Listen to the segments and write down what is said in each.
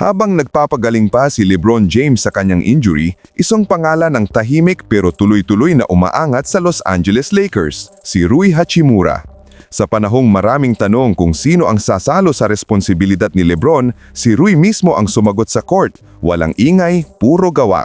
Habang nagpapagaling pa si Lebron James sa kanyang injury, isang pangalan ng tahimik pero tuloy-tuloy na umaangat sa Los Angeles Lakers, si Rui Hachimura. Sa panahong maraming tanong kung sino ang sasalo sa responsibilidad ni Lebron, si Rui mismo ang sumagot sa court, walang ingay, puro gawa.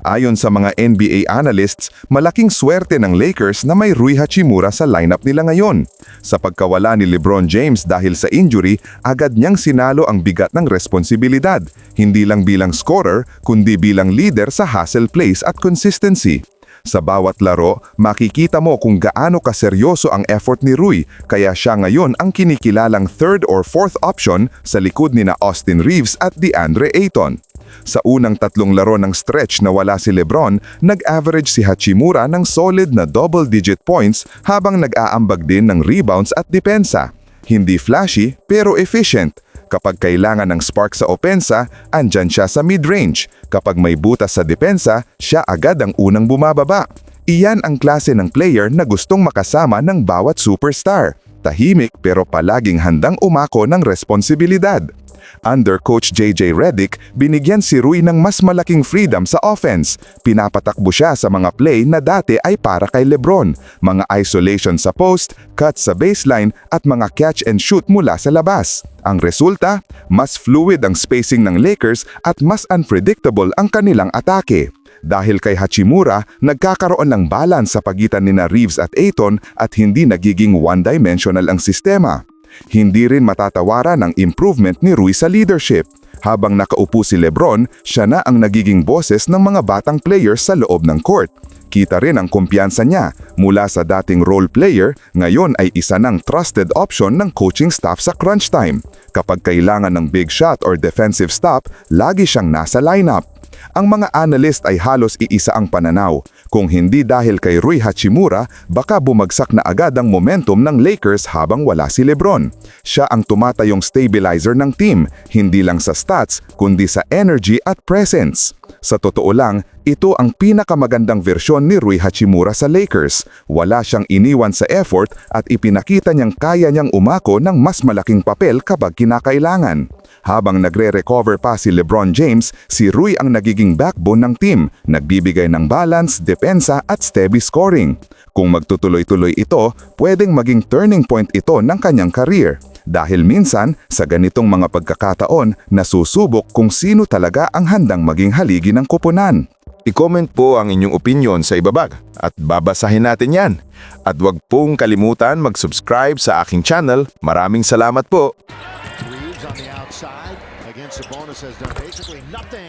Ayon sa mga NBA analysts, malaking swerte ng Lakers na may Rui Hachimura sa lineup nila ngayon. Sa pagkawala ni LeBron James dahil sa injury, agad niyang sinalo ang bigat ng responsibilidad, hindi lang bilang scorer, kundi bilang leader sa hustle plays at consistency. Sa bawat laro, makikita mo kung gaano kaseryoso ang effort ni Rui, kaya siya ngayon ang kinikilalang third or fourth option sa likod ni na Austin Reeves at DeAndre Ayton. Sa unang tatlong laro ng stretch na wala si Lebron, nag-average si Hachimura ng solid na double-digit points habang nag-aambag din ng rebounds at depensa. Hindi flashy pero efficient. Kapag kailangan ng spark sa opensa, andyan siya sa mid-range. Kapag may butas sa depensa, siya agad ang unang bumababa. Iyan ang klase ng player na gustong makasama ng bawat superstar. Tahimik pero palaging handang umako ng responsibilidad. Under Coach JJ Redick, binigyan si Rui ng mas malaking freedom sa offense. Pinapatakbo siya sa mga play na dati ay para kay Lebron, mga isolation sa post, cut sa baseline at mga catch and shoot mula sa labas. Ang resulta, mas fluid ang spacing ng Lakers at mas unpredictable ang kanilang atake. Dahil kay Hachimura, nagkakaroon ng balance sa pagitan ni na Reeves at Ayton at hindi nagiging one-dimensional ang sistema. Hindi rin matatawaran ang improvement ni Rui sa leadership. Habang nakaupo si Lebron, siya na ang nagiging boses ng mga batang players sa loob ng court. Kita rin ang kumpiyansa niya mula sa dating role player, ngayon ay isa ng trusted option ng coaching staff sa crunch time. Kapag kailangan ng big shot or defensive stop, lagi siyang nasa lineup. Ang mga analyst ay halos iisa ang pananaw. Kung hindi dahil kay Rui Hachimura, baka bumagsak na agad ang momentum ng Lakers habang wala si Lebron. Siya ang tumatayong stabilizer ng team, hindi lang sa stats, kundi sa energy at presence. Sa totoo lang, ito ang pinakamagandang versyon ni Rui Hachimura sa Lakers. Wala siyang iniwan sa effort at ipinakita niyang kaya niyang umako ng mas malaking papel kapag kinakailangan. Habang nagre-recover pa si LeBron James, si Rui ang nagiging backbone ng team, nagbibigay ng balance, depensa at steady scoring. Kung magtutuloy-tuloy ito, pwedeng maging turning point ito ng kanyang career. Dahil minsan, sa ganitong mga pagkakataon, nasusubok kung sino talaga ang handang maging haligi ng kupunan. I-comment po ang inyong opinion sa ibabag at babasahin natin yan. At huwag pong kalimutan mag-subscribe sa aking channel. Maraming salamat po! Outside against Sabonis has done basically nothing.